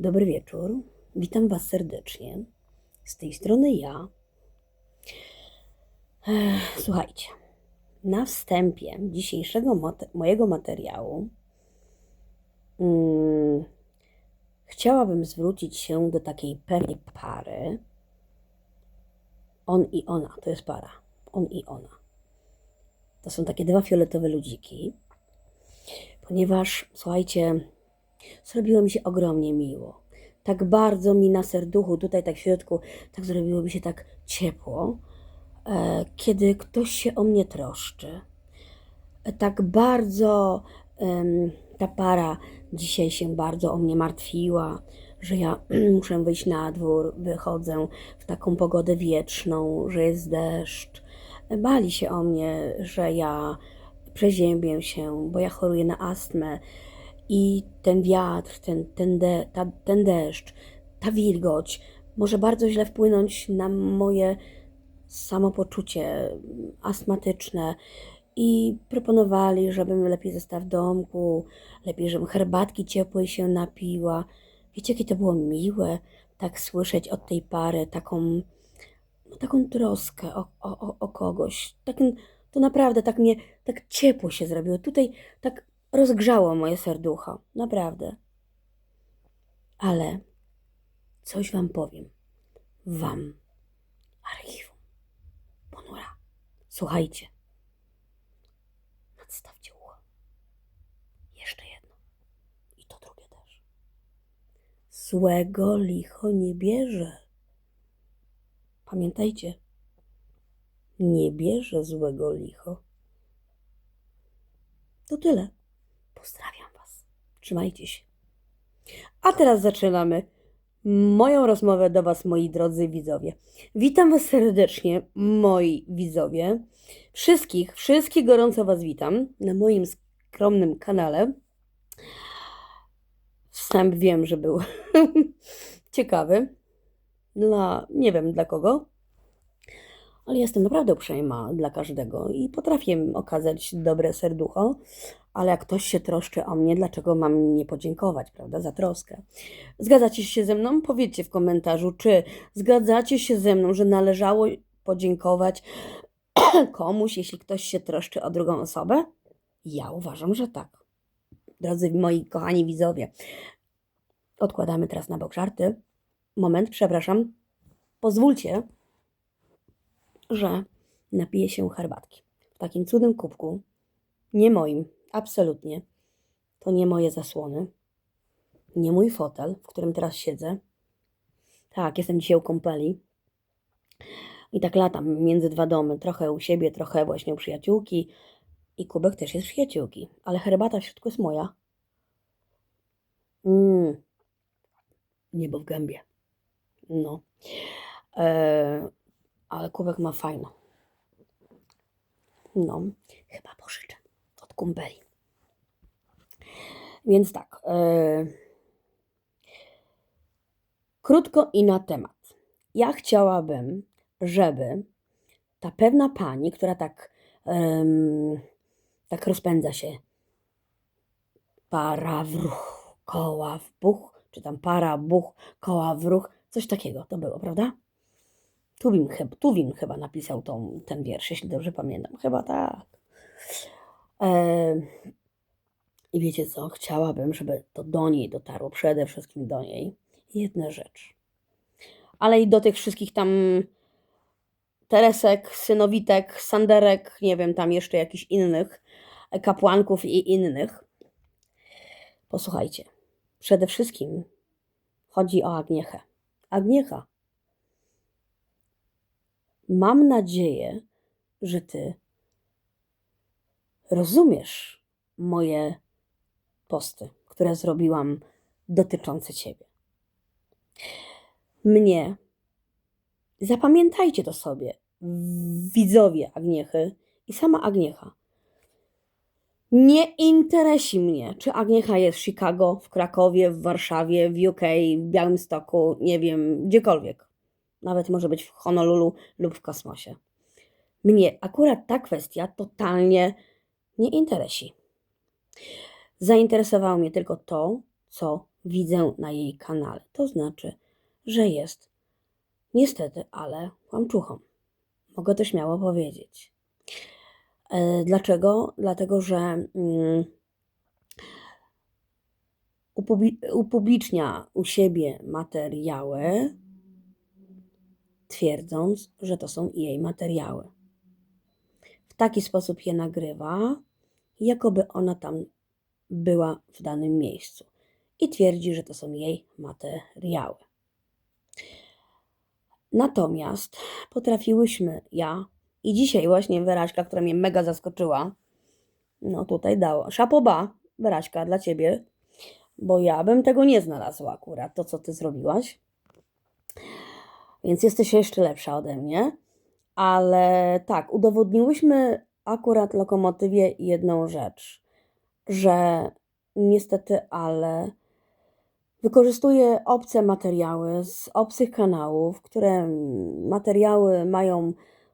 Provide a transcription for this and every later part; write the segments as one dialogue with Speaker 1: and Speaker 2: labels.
Speaker 1: Dobry wieczór. Witam Was serdecznie. Z tej strony ja. Słuchajcie, na wstępie dzisiejszego mojego materiału mm, chciałabym zwrócić się do takiej pewnej pary. On i ona, to jest para. On i ona. To są takie dwa fioletowe ludziki, ponieważ, słuchajcie, zrobiło mi się ogromnie miło. Tak bardzo mi na serduchu, tutaj tak w środku, tak zrobiło mi się tak ciepło, e, kiedy ktoś się o mnie troszczy. E, Tak bardzo ta para dzisiaj się bardzo o mnie martwiła, że ja muszę wyjść na dwór, wychodzę w taką pogodę wieczną, że jest deszcz. Bali się o mnie, że ja przeziębię się, bo ja choruję na astmę i ten wiatr, ten, ten, de, ta, ten deszcz, ta wilgoć może bardzo źle wpłynąć na moje samopoczucie astmatyczne. I proponowali, żebym lepiej została w domku, lepiej, żebym herbatki ciepłej się napiła. Wiecie, jakie to było miłe, tak słyszeć od tej pary taką, no, taką troskę o, o, o- kogoś. Tak, to naprawdę tak mnie, tak ciepło się zrobiło. Tutaj tak rozgrzało moje serducho. Naprawdę. Ale coś wam powiem. Wam. Archiwum. Ponura. Słuchajcie. Nadstawcie ucho. Jeszcze jedno. I to drugie też. Złego licho nie bierze. Pamiętajcie. Nie bierze złego licho. To tyle. Pozdrawiam Was. Trzymajcie się. A teraz zaczynamy moją rozmowę do Was, moi drodzy widzowie. Witam Was serdecznie, moi widzowie. Wszystkich, wszystkich gorąco Was witam na moim skromnym kanale. Wstęp wiem, że był ciekawy. Dla, nie wiem dla kogo, ale jestem naprawdę uprzejma dla każdego i potrafię okazać dobre serducho, ale jak ktoś się troszczy o mnie, dlaczego mam nie podziękować, prawda, za troskę? Zgadzacie się ze mną? Powiedzcie w komentarzu, czy zgadzacie się ze mną, że należało podziękować komuś, jeśli ktoś się troszczy o drugą osobę? Ja uważam, że tak. Drodzy moi kochani widzowie, odkładamy teraz na bok żarty. Moment, przepraszam. Pozwólcie, że napiję się herbatki. W takim cudnym kubku. Nie moim, absolutnie. To nie moje zasłony. Nie mój fotel, w którym teraz siedzę. Tak, jestem dzisiaj u kąpeli. I tak latam między dwa domy. Trochę u siebie, trochę właśnie u przyjaciółki. I kubek też jest przyjaciółki. Ale herbata w środku jest moja. Mmm. Niebo w gębie. No. Eee, ale kubek ma fajno. No, chyba pożyczę kumpeli. Więc tak. e, krótko i na temat. Ja chciałabym, żeby ta pewna pani, która tak, tak rozpędza się, para w ruch, koła w buch, czy tam para, buch, koła w ruch, coś takiego to było, prawda? Tuwim, Tuwim chyba napisał tą, ten wiersz, jeśli dobrze pamiętam. Chyba tak. I wiecie co? Chciałabym, żeby to do niej dotarło, przede wszystkim do niej. Jedna rzecz. Ale i do tych wszystkich tam Teresek, Synowitek, Sanderek, nie wiem, tam jeszcze jakichś innych e, kapłanków i innych. Posłuchajcie. Przede wszystkim chodzi o Agniechę. Agniecha. Mam nadzieję, że ty rozumiesz moje posty, które zrobiłam dotyczące ciebie. Mnie, zapamiętajcie to sobie, widzowie Agniechy i sama Agniecha. Nie interesi mnie, czy Agniecha jest w Chicago, w Krakowie, w Warszawie, w UK, w Białymstoku, nie wiem, gdziekolwiek. Nawet może być w Honolulu lub w kosmosie. Mnie akurat ta kwestia totalnie nie interesi. Zainteresowało mnie tylko to, co widzę na jej kanale. To znaczy, że jest niestety, ale kłamczuchą. Mogę to śmiało powiedzieć. E, Dlaczego? Dlatego, że mm, upubli- upublicznia u siebie materiały, twierdząc, że to są jej materiały. Taki sposób je nagrywa, jakoby ona tam była w danym miejscu i twierdzi, że to są jej materiały. Natomiast potrafiłyśmy, ja i dzisiaj właśnie Weraśka, która mnie mega zaskoczyła, no tutaj dała. Szapoba, Weraśka, dla ciebie, bo ja bym tego nie znalazła akurat, to co ty zrobiłaś. Więc jesteś jeszcze lepsza ode mnie. Ale tak, udowodniłyśmy akurat lokomotywie jedną rzecz, że niestety, ale wykorzystuje obce materiały z obcych kanałów, które materiały mają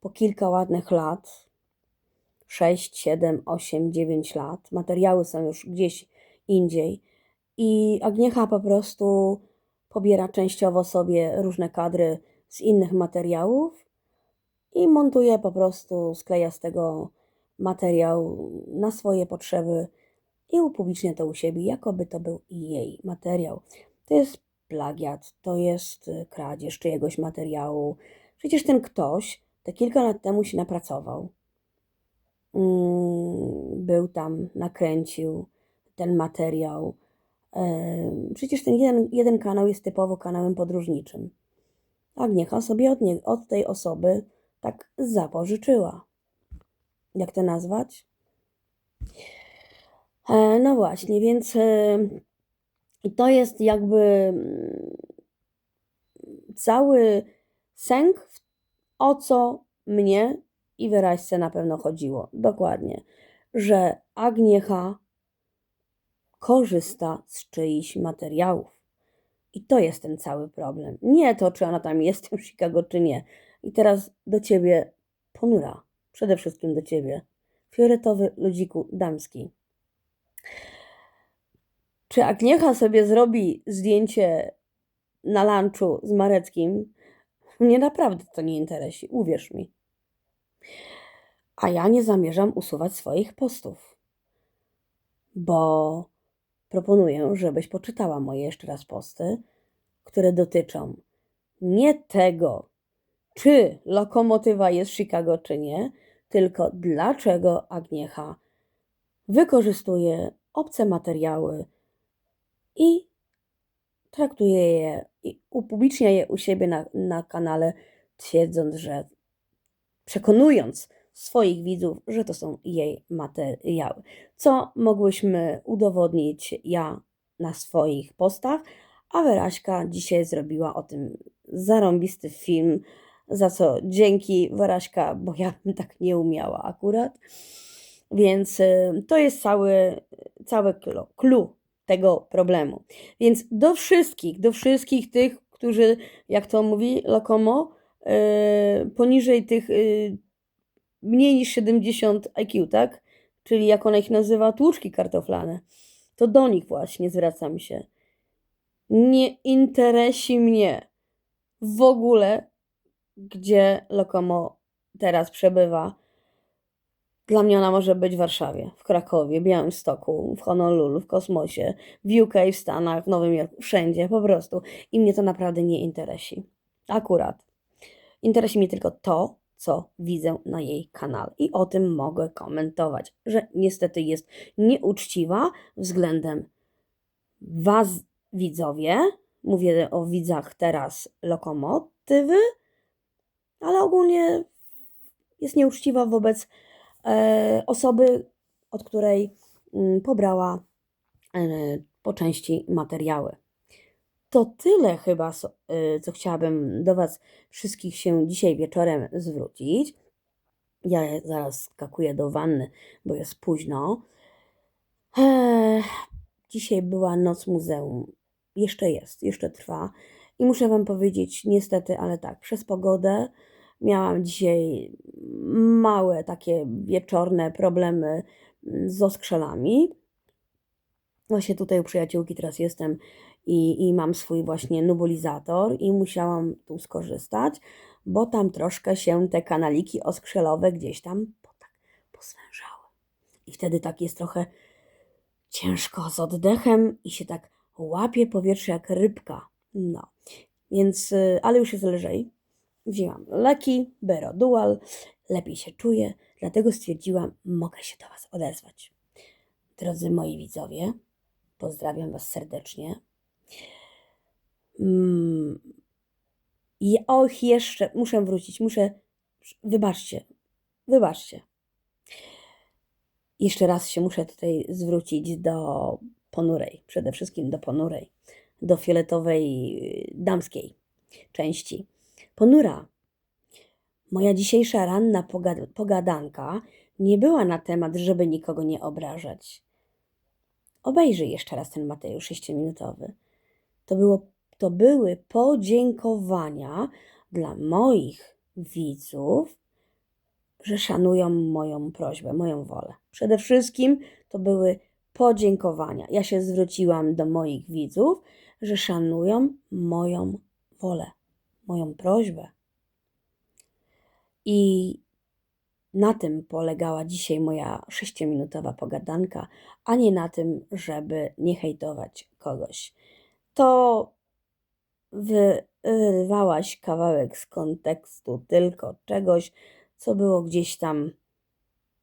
Speaker 1: po kilka ładnych lat 6, 7, 8, 9 lat. Materiały są już gdzieś indziej. I Agniecha po prostu pobiera częściowo sobie różne kadry z innych materiałów i montuje po prostu, skleja z tego materiał na swoje potrzeby i upublicznia to u siebie, jakoby to był jej materiał. To jest plagiat, to jest y, kradzież czyjegoś materiału. Przecież ten ktoś te kilka lat temu się napracował. Mm, Był tam, nakręcił ten materiał. Em, Przecież ten jeden, jeden kanał jest typowo kanałem podróżniczym. Agniecha sobie od, nie, od tej osoby tak zapożyczyła. Jak to nazwać? E, No właśnie, więc e, to jest jakby mm, cały sęk, o co mnie i wyraźce na pewno chodziło. Dokładnie, że Agniecha korzysta z czyichś materiałów. I to jest ten cały problem. Nie to, czy ona tam jest w Chicago, czy nie. I teraz do ciebie, ponura, przede wszystkim do ciebie, fioletowy ludziku damski. Czy Agniecha sobie zrobi zdjęcie na lunchu z Mareckim? Mnie naprawdę to nie interesuje, uwierz mi. A ja nie zamierzam usuwać swoich postów, bo proponuję, żebyś poczytała moje jeszcze raz posty, które dotyczą nie tego, czy lokomotywa jest Chicago, czy nie, tylko dlaczego Agniecha wykorzystuje obce materiały i traktuje je i upublicznia je u siebie na, na kanale, twierdząc, że przekonując swoich widzów, że to są jej materiały. Co mogłyśmy udowodnić ja na swoich postach, a Weraśka dzisiaj zrobiła o tym zarąbisty film, za co dzięki Weraśka, bo ja bym tak nie umiała akurat. Więc y, to jest cały, cały clue, tego problemu. Więc do wszystkich, do wszystkich tych, którzy, jak to mówi Lokomo, yy, poniżej tych yy, mniej niż 70 IQ, tak? Czyli jak ona ich nazywa, tłuczki kartoflane. To do nich właśnie zwracam się. Nie interesi mnie w ogóle, gdzie Lokomo teraz przebywa. Dla mnie ona może być w Warszawie, w Krakowie, Białymstoku, w Honolulu, w Kosmosie, w UK, w Stanach, w Nowym Jorku, wszędzie po prostu. I mnie to naprawdę nie interesi. Akurat. Interesuje mnie tylko to, co widzę na jej kanale. I o tym mogę komentować, że niestety jest nieuczciwa względem Was, widzowie. Mówię o widzach teraz lokomotywy, ale ogólnie jest nieuczciwa wobec e, osoby, od której mm, pobrała e, po części materiały. To tyle chyba, y, co chciałabym do Was wszystkich się dzisiaj wieczorem zwrócić. Ja zaraz skakuję do wanny, bo jest późno. Eee, dzisiaj była noc muzeum. Jeszcze jest, jeszcze trwa. I muszę Wam powiedzieć, niestety, ale tak, przez pogodę miałam dzisiaj małe takie wieczorne problemy mm, z oskrzelami. Właśnie tutaj u przyjaciółki teraz jestem i, i mam swój właśnie nubulizator i musiałam tu skorzystać, bo tam troszkę się te kanaliki oskrzelowe gdzieś tam po, tak poswężały. I wtedy tak jest trochę ciężko z oddechem i się tak łapie powietrze jak rybka. No, więc, y, ale już jest lżej. Wzięłam leki, Berodual, lepiej się czuję, dlatego stwierdziłam, mogę się do Was odezwać. Drodzy moi widzowie, pozdrawiam Was serdecznie. Mm, i och, jeszcze muszę wrócić, muszę. Wybaczcie, wybaczcie. Jeszcze raz się muszę tutaj zwrócić do ponurej, przede wszystkim do ponurej, do fioletowej y, damskiej części. Ponura. Moja dzisiejsza ranna poga- pogadanka nie była na temat, żeby nikogo nie obrażać. Obejrzyj jeszcze raz ten Mateusz sześciominutowy. To, było, to były podziękowania dla moich widzów, że szanują moją prośbę, moją wolę. Przede wszystkim to były podziękowania. Ja się zwróciłam do moich widzów, że szanują moją wolę, moją prośbę. I na tym polegała dzisiaj moja sześciominutowa pogadanka, a nie na tym, żeby nie hejtować kogoś. To wyrwałaś kawałek z kontekstu tylko czegoś, co było gdzieś tam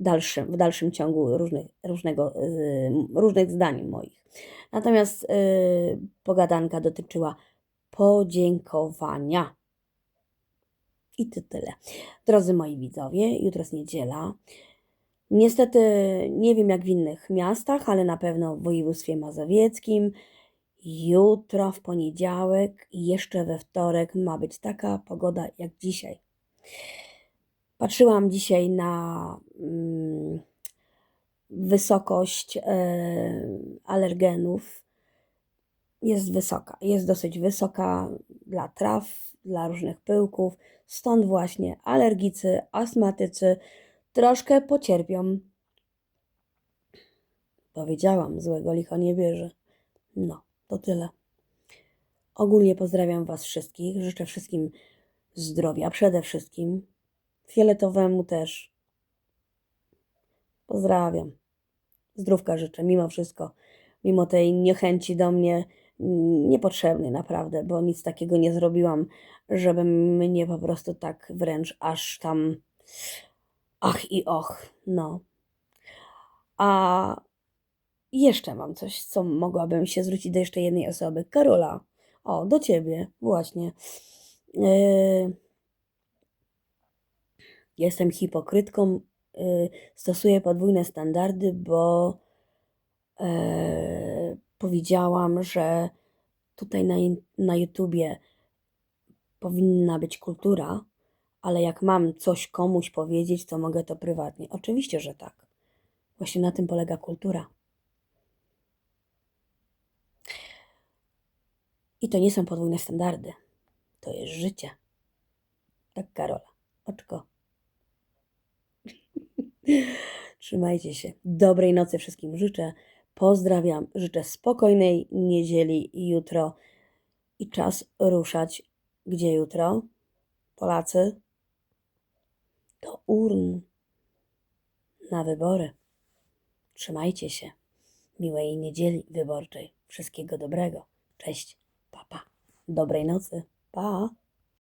Speaker 1: dalszym, w dalszym ciągu różnych, różnego, y, różnych zdań moich. Natomiast y, pogadanka dotyczyła podziękowania. I to tyle. Drodzy moi widzowie, jutro jest niedziela. Niestety nie wiem jak w innych miastach, ale na pewno w województwie mazowieckim. Jutro w poniedziałek i jeszcze we wtorek ma być taka pogoda jak dzisiaj. Patrzyłam dzisiaj na mm, wysokość e, alergenów. Jest wysoka, jest dosyć wysoka dla traw, dla różnych pyłków. Stąd właśnie alergicy, astmatycy troszkę pocierpią. Powiedziałam, złego licho nie bierze. No, to tyle. Ogólnie pozdrawiam Was wszystkich. Życzę wszystkim zdrowia przede wszystkim. Fioletowemu też. Pozdrawiam. Zdrówka życzę, mimo wszystko. Mimo tej niechęci do mnie, niepotrzebnej naprawdę, bo nic takiego nie zrobiłam, żeby mnie po prostu tak wręcz aż tam ach i och, no. A jeszcze mam coś, co mogłabym się zwrócić do jeszcze jednej osoby. Karola, o, do ciebie, właśnie. Yy, jestem hipokrytką, yy, stosuję podwójne standardy, bo yy, powiedziałam, że tutaj na, na YouTubie powinna być kultura, ale jak mam coś komuś powiedzieć, to mogę to prywatnie. Oczywiście, że tak. Właśnie na tym polega kultura. I to nie są podwójne standardy. To jest życie. Tak, Karola. Oczko. Trzymajcie się. Dobrej nocy wszystkim życzę. Pozdrawiam. Życzę spokojnej niedzieli jutro. I czas ruszać. Gdzie jutro? Polacy? Do urn. Na wybory. Trzymajcie się. Miłej niedzieli wyborczej. Wszystkiego dobrego. Cześć. Pa, pa. Dobrej nocy. Pa.